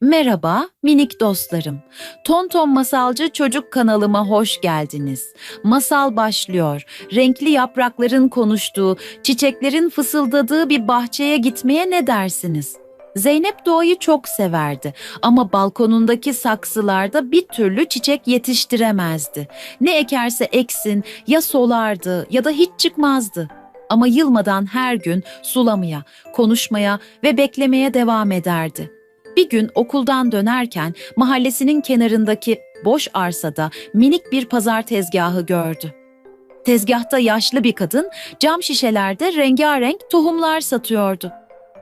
Merhaba minik dostlarım. Tonton Masalcı Çocuk kanalıma hoş geldiniz. Masal başlıyor. Renkli yaprakların konuştuğu, çiçeklerin fısıldadığı bir bahçeye gitmeye ne dersiniz? Zeynep doğayı çok severdi ama balkonundaki saksılarda bir türlü çiçek yetiştiremezdi. Ne ekerse eksin ya solardı ya da hiç çıkmazdı. Ama yılmadan her gün sulamaya, konuşmaya ve beklemeye devam ederdi. Bir gün okuldan dönerken mahallesinin kenarındaki boş arsada minik bir pazar tezgahı gördü. Tezgahta yaşlı bir kadın cam şişelerde rengarenk tohumlar satıyordu.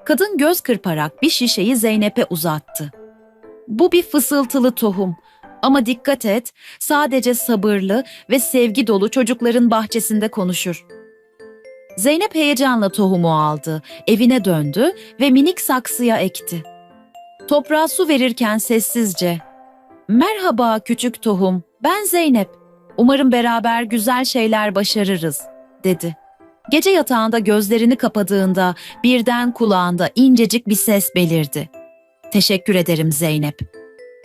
Kadın göz kırparak bir şişeyi Zeynep'e uzattı. Bu bir fısıltılı tohum ama dikkat et sadece sabırlı ve sevgi dolu çocukların bahçesinde konuşur. Zeynep heyecanla tohumu aldı, evine döndü ve minik saksıya ekti. Toprağa su verirken sessizce "Merhaba küçük tohum, ben Zeynep. Umarım beraber güzel şeyler başarırız." dedi. Gece yatağında gözlerini kapadığında birden kulağında incecik bir ses belirdi. "Teşekkür ederim Zeynep."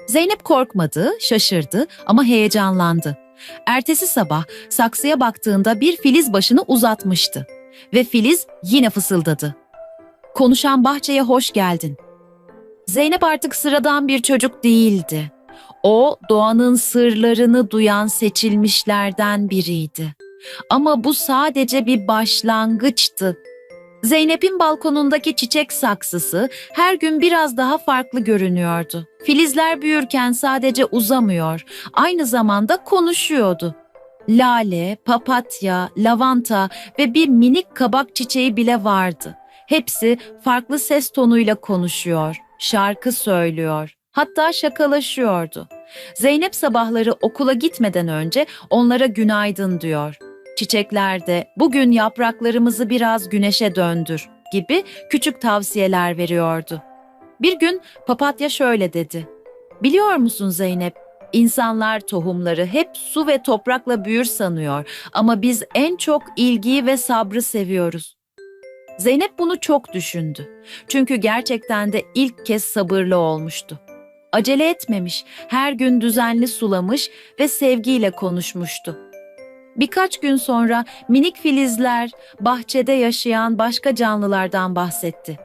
Zeynep korkmadı, şaşırdı ama heyecanlandı. Ertesi sabah saksıya baktığında bir filiz başını uzatmıştı ve filiz yine fısıldadı. Konuşan bahçeye hoş geldin. Zeynep artık sıradan bir çocuk değildi. O doğanın sırlarını duyan seçilmişlerden biriydi. Ama bu sadece bir başlangıçtı. Zeynep'in balkonundaki çiçek saksısı her gün biraz daha farklı görünüyordu. Filizler büyürken sadece uzamıyor, aynı zamanda konuşuyordu. Lale, papatya, lavanta ve bir minik kabak çiçeği bile vardı. Hepsi farklı ses tonuyla konuşuyor, şarkı söylüyor, hatta şakalaşıyordu. Zeynep sabahları okula gitmeden önce onlara günaydın diyor. Çiçekler de bugün yapraklarımızı biraz güneşe döndür gibi küçük tavsiyeler veriyordu. Bir gün papatya şöyle dedi. Biliyor musun Zeynep? İnsanlar tohumları hep su ve toprakla büyür sanıyor ama biz en çok ilgiyi ve sabrı seviyoruz. Zeynep bunu çok düşündü. Çünkü gerçekten de ilk kez sabırlı olmuştu. Acele etmemiş, her gün düzenli sulamış ve sevgiyle konuşmuştu. Birkaç gün sonra minik filizler, bahçede yaşayan başka canlılardan bahsetti.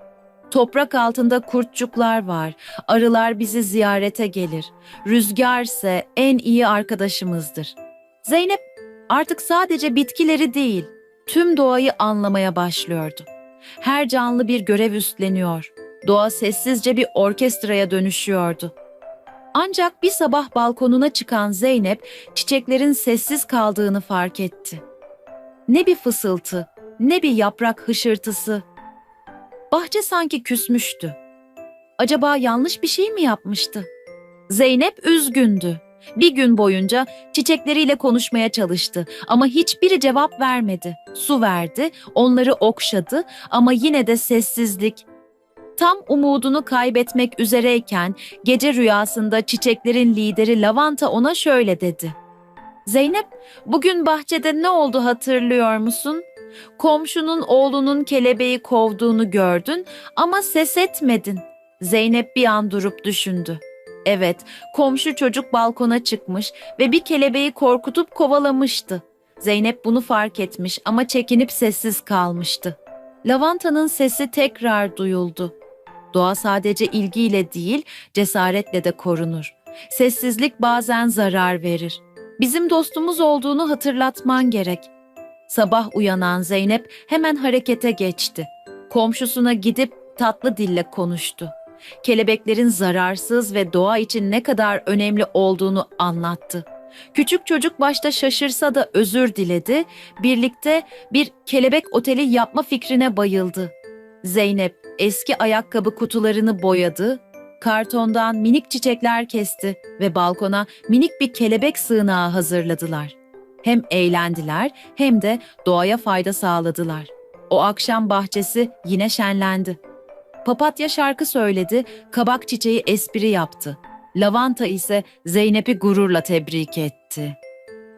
Toprak altında kurtçuklar var, arılar bizi ziyarete gelir. Rüzgar ise en iyi arkadaşımızdır. Zeynep artık sadece bitkileri değil, tüm doğayı anlamaya başlıyordu. Her canlı bir görev üstleniyor. Doğa sessizce bir orkestraya dönüşüyordu. Ancak bir sabah balkonuna çıkan Zeynep çiçeklerin sessiz kaldığını fark etti. Ne bir fısıltı, ne bir yaprak hışırtısı. Bahçe sanki küsmüştü. Acaba yanlış bir şey mi yapmıştı? Zeynep üzgündü. Bir gün boyunca çiçekleriyle konuşmaya çalıştı ama hiçbiri cevap vermedi. Su verdi, onları okşadı ama yine de sessizlik. Tam umudunu kaybetmek üzereyken gece rüyasında çiçeklerin lideri Lavanta ona şöyle dedi. Zeynep, bugün bahçede ne oldu hatırlıyor musun? Komşunun oğlunun kelebeği kovduğunu gördün ama ses etmedin. Zeynep bir an durup düşündü. Evet, komşu çocuk balkona çıkmış ve bir kelebeği korkutup kovalamıştı. Zeynep bunu fark etmiş ama çekinip sessiz kalmıştı. Lavantanın sesi tekrar duyuldu. Doğa sadece ilgiyle değil, cesaretle de korunur. Sessizlik bazen zarar verir. Bizim dostumuz olduğunu hatırlatman gerek. Sabah uyanan Zeynep hemen harekete geçti. Komşusuna gidip tatlı dille konuştu. Kelebeklerin zararsız ve doğa için ne kadar önemli olduğunu anlattı. Küçük çocuk başta şaşırsa da özür diledi. Birlikte bir kelebek oteli yapma fikrine bayıldı. Zeynep eski ayakkabı kutularını boyadı, kartondan minik çiçekler kesti ve balkona minik bir kelebek sığınağı hazırladılar. Hem eğlendiler hem de doğaya fayda sağladılar. O akşam bahçesi yine şenlendi. Papatya şarkı söyledi, kabak çiçeği espri yaptı. Lavanta ise Zeynep'i gururla tebrik etti.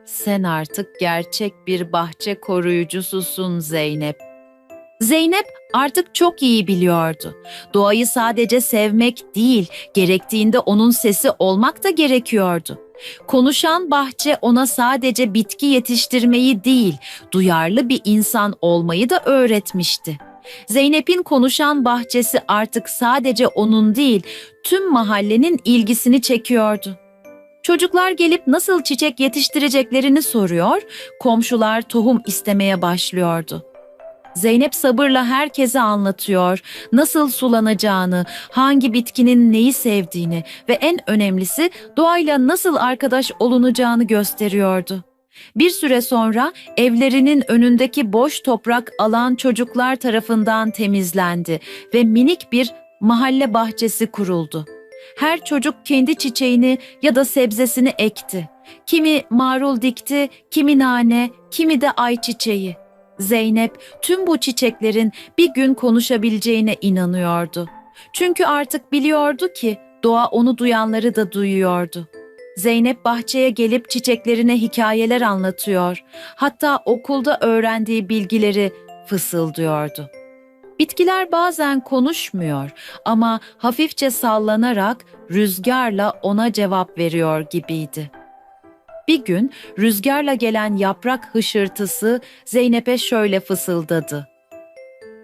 Sen artık gerçek bir bahçe koruyucususun Zeynep. Zeynep artık çok iyi biliyordu. Doğayı sadece sevmek değil, gerektiğinde onun sesi olmak da gerekiyordu. Konuşan bahçe ona sadece bitki yetiştirmeyi değil, duyarlı bir insan olmayı da öğretmişti. Zeynep'in konuşan bahçesi artık sadece onun değil, tüm mahallenin ilgisini çekiyordu. Çocuklar gelip nasıl çiçek yetiştireceklerini soruyor, komşular tohum istemeye başlıyordu. Zeynep sabırla herkese anlatıyor, nasıl sulanacağını, hangi bitkinin neyi sevdiğini ve en önemlisi doğayla nasıl arkadaş olunacağını gösteriyordu. Bir süre sonra evlerinin önündeki boş toprak alan çocuklar tarafından temizlendi ve minik bir mahalle bahçesi kuruldu. Her çocuk kendi çiçeğini ya da sebzesini ekti. Kimi marul dikti, kimi nane, kimi de ayçiçeği. Zeynep tüm bu çiçeklerin bir gün konuşabileceğine inanıyordu. Çünkü artık biliyordu ki doğa onu duyanları da duyuyordu. Zeynep bahçeye gelip çiçeklerine hikayeler anlatıyor. Hatta okulda öğrendiği bilgileri fısıldıyordu. Bitkiler bazen konuşmuyor ama hafifçe sallanarak rüzgarla ona cevap veriyor gibiydi. Bir gün rüzgarla gelen yaprak hışırtısı Zeynep'e şöyle fısıldadı.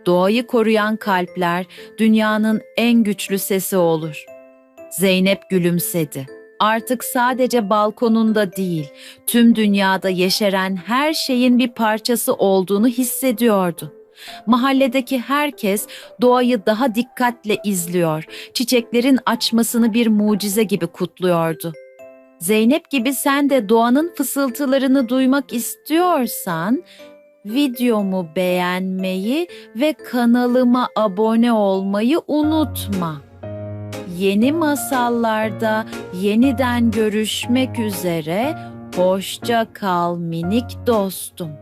Doğayı koruyan kalpler dünyanın en güçlü sesi olur. Zeynep gülümsedi. Artık sadece balkonunda değil, tüm dünyada yeşeren her şeyin bir parçası olduğunu hissediyordu. Mahalledeki herkes doğayı daha dikkatle izliyor, çiçeklerin açmasını bir mucize gibi kutluyordu. Zeynep gibi sen de doğanın fısıltılarını duymak istiyorsan videomu beğenmeyi ve kanalıma abone olmayı unutma. Yeni masallarda yeniden görüşmek üzere. Hoşça kal minik dostum.